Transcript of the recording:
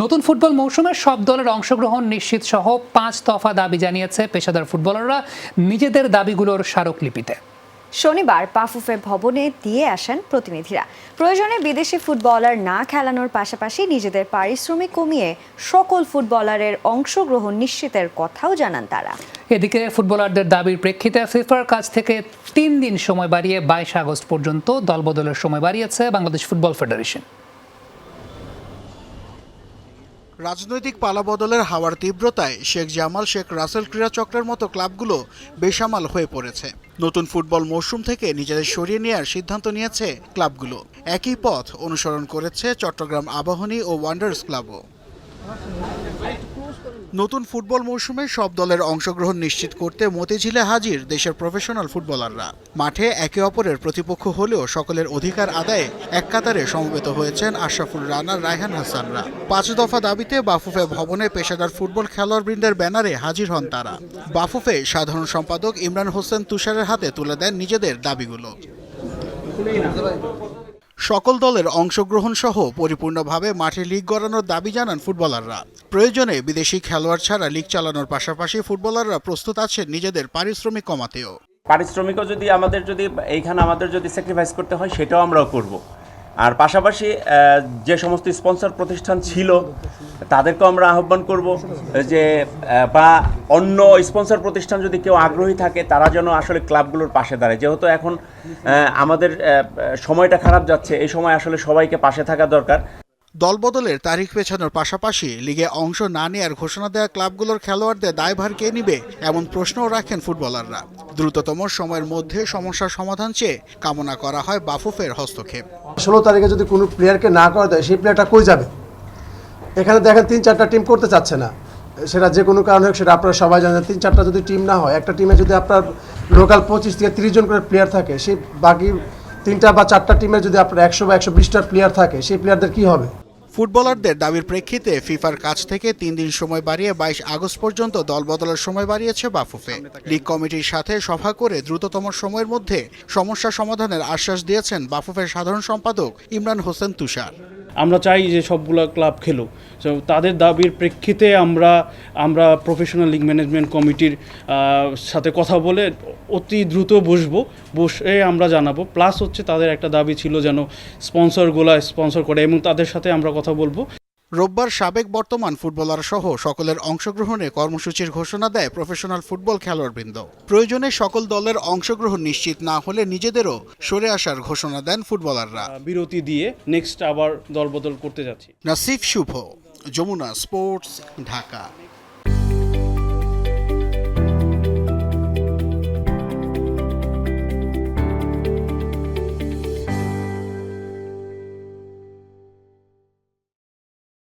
নতুন ফুটবল মৌসুমে সব দলের অংশগ্রহণ নিশ্চিত সহ পাঁচ দফা দাবি জানিয়েছে পেশাদার ফুটবলাররা নিজেদের দাবিগুলোর স্মারকলিপিতে। শনিবার পাফুফে ভবনে দিয়ে আসেন প্রতিনিধিরা। প্রয়োজনে বিদেশি ফুটবলার না খেলানোর পাশাপাশি নিজেদের পারিশ্রমিক কমিয়ে সকল ফুটবলারের অংশগ্রহণ নিশ্চিতের কথাও জানান তারা। এদিকে ফুটবলারদের দাবির প্রেক্ষিতে ফিফার কাছ থেকে তিন দিন সময় বাড়িয়ে বাইশ আগস্ট পর্যন্ত দলবদলের সময় বাড়িয়েছে বাংলাদেশ ফুটবল ফেডারেশন। রাজনৈতিক পালাবদলের হাওয়ার তীব্রতায় শেখ জামাল, শেখ রাসেল ক্রীড়া চক্রের মতো ক্লাবগুলো বেসামাল হয়ে পড়েছে। নতুন ফুটবল মৌসুম থেকে নিজেদের সরিয়ে নেওয়ার সিদ্ধান্ত নিয়েছে ক্লাবগুলো। একই পথ অনুসরণ করেছে চট্টগ্রাম আবাহনী ও ওয়ান্ডার্স ক্লাবও। নতুন ফুটবল মৌসুমে সব দলের অংশগ্রহণ নিশ্চিত করতে মতিঝিলে হাজির দেশের প্রফেশনাল ফুটবলাররা মাঠে একে অপরের প্রতিপক্ষ হলেও সকলের অধিকার আদায়ে এক কাতারে সমবেত হয়েছেন আশরাফুল রানা, রায়হান হাসানরা। পাঁচ দফা দাবিতে বাফুফে ভবনে পেশাদার ফুটবল খেলোয়াড়বৃন্দের ব্যানারে হাজির হন তারা। বাফুফে সাধারণ সম্পাদক ইমরান হোসেন তুষারের হাতে তুলে দেন নিজেদের দাবিগুলো। সকল দলের অংশগ্রহণ সহ পরিপূর্ণভাবে মাঠে লিগ গড়ানোর দাবি জানান ফুটবলাররা। প্রয়োজনে বিদেশি খেলোয়াড় ছাড়া লিগ চালানোর পাশাপাশি ফুটবলাররা প্রস্তুত আছেন নিজেদের পারিশ্রমিক কমাতেও। পারিশ্রমিকও যদি আমাদের যদি, এইখানে আমাদের যদি স্যাক্রিফাইস করতে হয়, সেটাও আমরাও করব। আর পাশাপাশি যে সমস্ত স্পন্সর প্রতিষ্ঠান ছিল, তাদেরকেও আমরা আহ্বান করব, যে বা অন্য স্পন্সর প্রতিষ্ঠান যদি কেউ আগ্রহী থাকে, তারা যেন আসলে ক্লাবগুলোর পাশে দাঁড়ায়। যেহেতু এখন আমাদের সময়টা খারাপ যাচ্ছে, এই সময় আসলে সবাইকে পাশে থাকা দরকার। দলবদলের তারিখ পেছানোর পাশাপাশি লিগে অংশ না নেওয়ার ঘোষণা দেওয়া ক্লাবগুলোর খেলোয়াড়দের দায়ভার কে নিবে এমন প্রশ্নও রাখেন ফুটবলাররা। দ্রুততম সময়ের মধ্যে সমস্যার সমাধান চেয়ে কামনা করা হয় বাফুফের হস্তক্ষেপ। ষোলো তারিখে যদি কোনো প্লেয়ারকে না করা দেয় সেই প্লেয়ারটা কই যাবে? এখানে দেখেন তিন চারটা টিম করতে চাচ্ছে না। সেটা যে কোনো কারণে হোক, সেটা আপনারা সবাই জানেন। তিন চারটা যদি টিম না হয়, একটা টিমে যদি আপনার লোকাল পঁচিশ থেকে তিরিশ জন করে প্লেয়ার থাকে, সেই বাকি তিনটা বা চারটা টিমে যদি আপনার একশো বা একশো বিশটা প্লেয়ার থাকে, সেই প্লেয়ারদের কী হবে? ফুটবলারদের দাবির প্রেক্ষিতে ফিফার কাছ থেকে তিন দিন সময় বাড়িয়ে বাইশ আগস্ট পর্যন্ত দল বদলের সময় বাড়িয়েছে বাফুফে। লিগ কমিটির সাথে সভা করে দ্রুততম সময়ের মধ্যে সমস্যা সমাধানের আশ্বাস দিয়েছেন বাফুফের সাধারণ সম্পাদক ইমরান হোসেন তুষার। আমরা চাই যে সবগুলো ক্লাব খেলুক। তো তাদের দাবির প্রেক্ষিতে আমরা আমরা প্রফেশনাল লিগ ম্যানেজমেন্ট কমিটির সাথে কথা বলে অতি দ্রুত বসবো। বসে আমরা জানাব। প্লাস হচ্ছে তাদের একটা দাবি ছিল যেন স্পন্সরগুলো স্পন্সর করে এবং তাদের সাথে আমরা কথা বলব। রোববার সাবেক বর্তমান ফুটবলার সহ সকলের অংশগ্রহণে কর্মসূচির ঘোষণা দেয় প্রফেশনাল ফুটবল খেলোয়াড়বৃন্দ। প্রয়োজনে সকল দলের অংশগ্রহণ নিশ্চিত না হলে নিজেদেরও সরে আসার ঘোষণা দেন ফুটবলাররা। বিরতি দিয়ে নেক্সট আবার দলবদল করতে যাচ্ছি। নাসিফ শুভ যমুনা স্পোর্টস ঢাকা।